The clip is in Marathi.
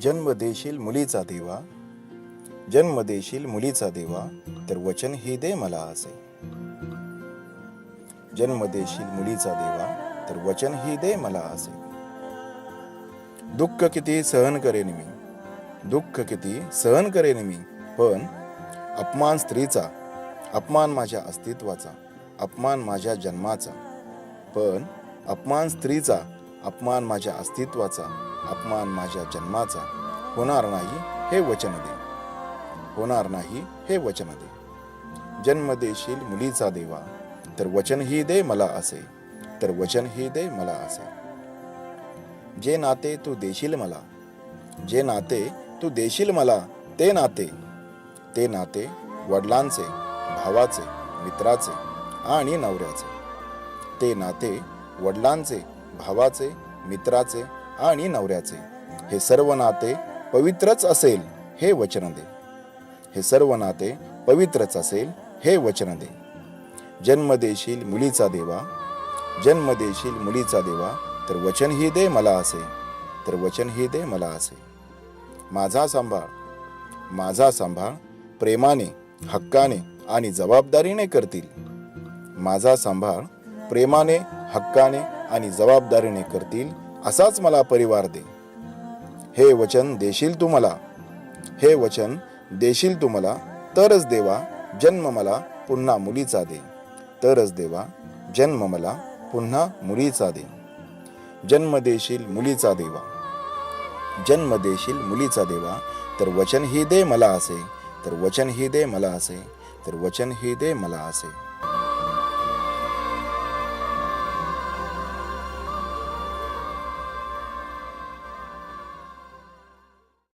जन्म देशील मुलीचा देवा. जन्म देशील मुलीचा देवा तर वचन ही दे मला असे. जन्म देशील मुलीचा देवा तर वचन ही दे मला असे. दुःख किती सहन करेन मी. दुःख किती सहन करेन मी. पण अपमान स्त्रीचा अपमान माझ्या अस्तित्वाचा अपमान माझ्या जन्माचा. पण अपमान स्त्रीचा अपमान माझ्या अस्तित्वाचा अपमान माझ्या जन्माचा. होणार नाही हे वचन दे. होणार नाही हे वचन दे. जन्म देशील मुलीचा देवा तर वचन ही दे मला असे. तर वचन ही दे मला असे. जे नाते तू देशील मला जे नाते तू देशील मला ते नाते ते नाते वडिलांचे भावाचे मित्राचे आणि नवऱ्याचे. ते नाते वडिलांचे भावाचे मित्राचे आणि नवऱ्याचे. हे सर्व नाते पवित्रच असेल हे वचन दे. हे सर्व नाते पवित्रच असेल हे वचन दे. जन्म देशील मुलीचा देवा जन्म देशील मुलीचा देवा तर वचन ही दे मला असे तर वचन ही दे मला असे. माझा सांभाळ माझा सांभाळ प्रेमाने हक्काने आणि जबाबदारीने करतील. माझा सांभाळ प्रेमाने हक्काने आणि जबाबदारीने करतील असाच मला परिवार दे. हे वचन देशील तू मला? हे वचन देशील तू मला? तरच देवा जन्म मला पुन्हा मुलीचा दे. तरच देवा जन्म मला पुन्हा मुलीचा दे. जन्म देशील मुलीचा देवा. जन्म देशील मुलीचा देवा. तर वचन ही दे मला असे. तर वचन ही दे मला असे. तर वचन ही दे मला असे.